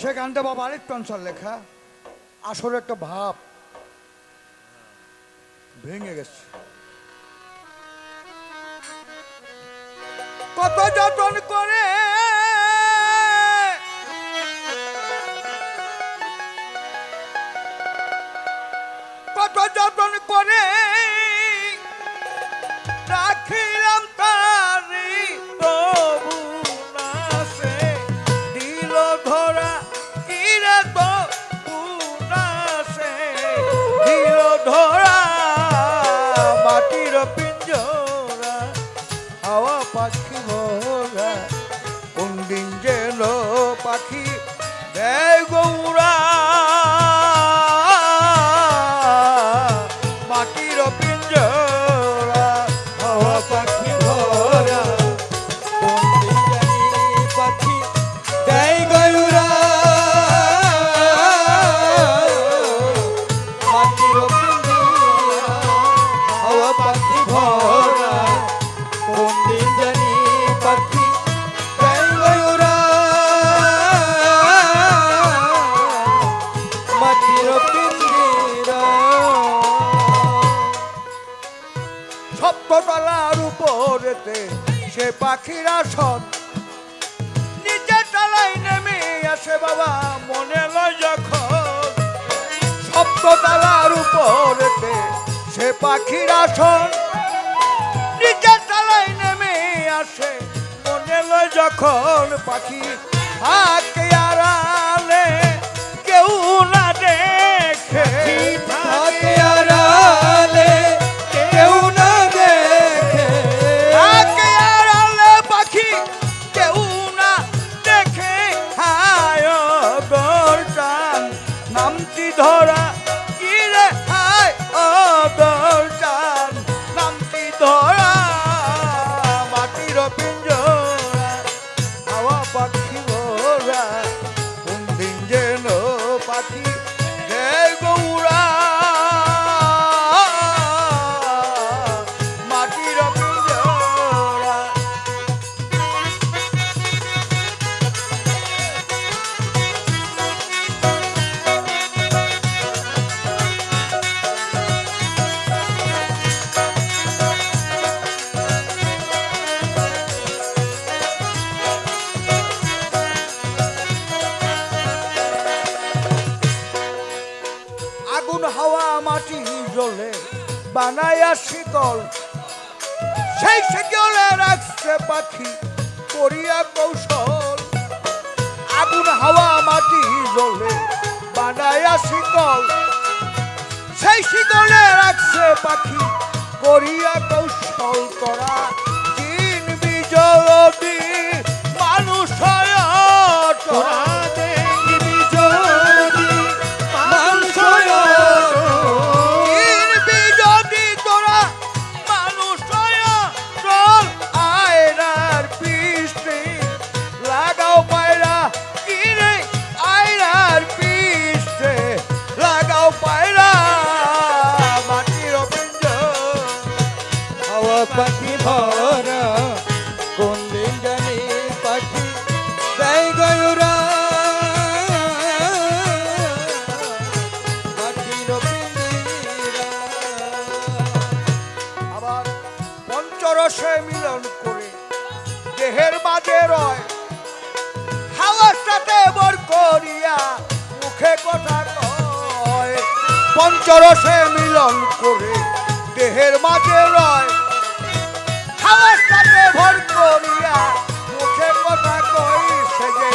সে গানটা বাবা আরেকটু অঞ্চল লেখা, আসলে একটা ভাব ভেঙে গেছে। কত যতন করে কত যতন করে মাটির পাখিরা সন নিচে তলায় নেমে আসে। মনে লয় যখন পাখি থাকে আড়ালে কেউ না দেখে। থাকে আড়ালে কেউ না দেখে। থাকে আড়ালে পাখি কেউ না দেখে। হায় নামটি ধরা বানায়া শীতল। সেই শীতলে রাখছে পাখি, করিয়া কৌশল। আগুন হাওয়া মাটি জলে বানায়া শীতল। সেই শীতলে রাখছে পাখি, করিয়া কৌশল করা। পঞ্চরসে মিলন করে। দেহের মাঝে রয়, হাওয়ার সাথে বর করিয়া মুখে কথা কয়। পঞ্চরসে মিলন করে, দেহের মাঝে রয়, হাওয়ার সাথে ভর করিয়া মুখে কথা কয় সে যে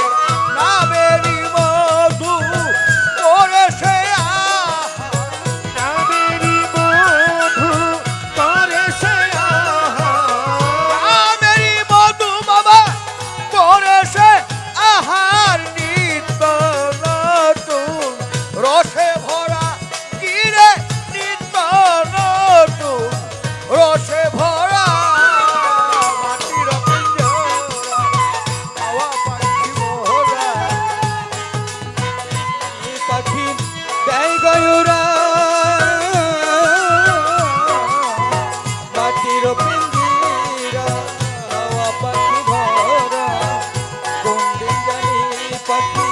পাখি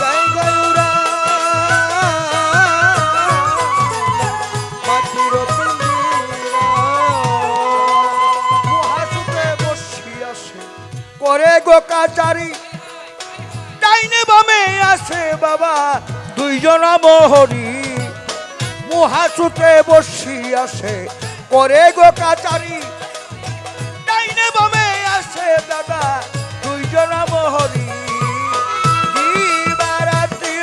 গায় গায় উড়া মাতুর মহাসুকে বসি আসে, করে বসি আসে, করে গো কাচারি। ডাইনে বামে দাদা দুইজন মহরি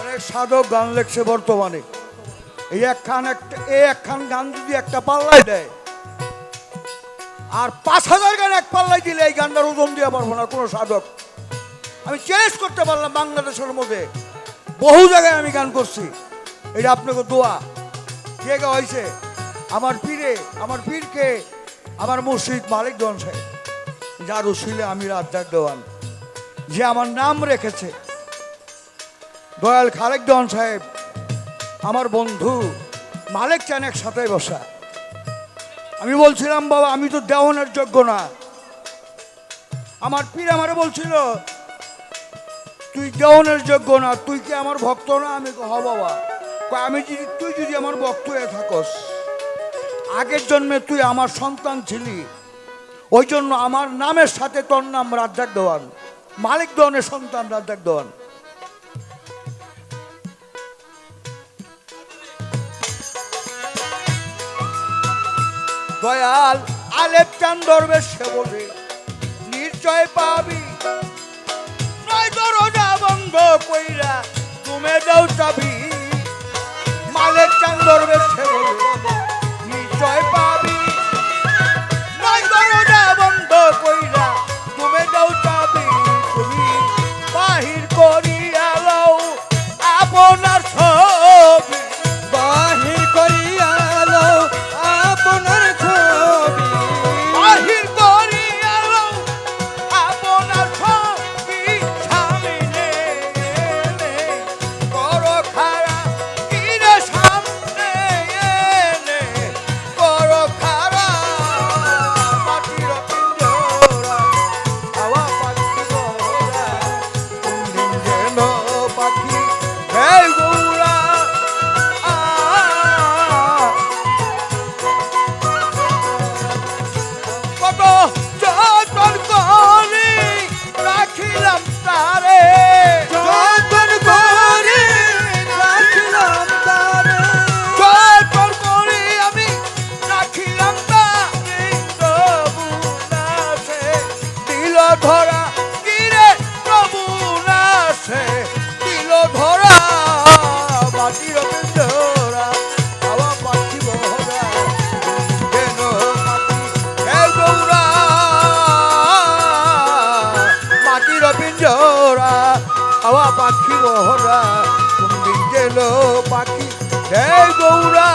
অনেক সাধক গান লেখছে বর্তমানে। এই একখান একটা এই একখান গান যদি একটা পাল্লায় দেয়, আর পাঁচ হাজার গান এক পাল্লায় দিলে এই গানটার ওজন দিয়ে পারব না কোনো সাধক। আমি চ্যালেঞ্জ করতে পারলাম বাংলাদেশের মধ্যে। বহু জায়গায় আমি গান করছি। এটা আপনাকে দোয়া। কে গা হয়েছে? আমার পীরে, আমার পীরকে, আমার মুর্শিদ মালিক দন সাহেব যার উশিলে আমি রাজ্জাক দেওয়ান যে আমার নাম রেখেছে। দয়াল খালেক দন সাহেব, আমার বন্ধু মালিক চান একসাথে বসা। আমি বলছিলাম, বাবা, আমি তো দেওয়ানের যোগ্য না। আমার পীর আমারে বলছিল তুই দেওয়ানের যোগ্য না, তুই কি আমার ভক্ত না? আমি হ বাবা। আমি যদি তুই যদি আমার ভক্ত হয়ে থাকস, আগের জন্মে তুই আমার সন্তান ছিলি। ওই জন্য আমার নামের সাথে তোর নাম রাজ্জাক দেওয়ান। মালিক দেওয়ানের সন্তান রাজ্জাক দেওয়ান। দয়াল আলেপ চান দরবেশ সে বলে নিশ্চয় পাবি Rainbow ধরা কিরে প্রভু নাশে? দিল ধরা? মাটির পিঞ্জরা হাওয়া পাখি বহরা। কেন গৌরা মাটির পিঞ্জরা হাওয়া পাখি বহরা। হে গৌরা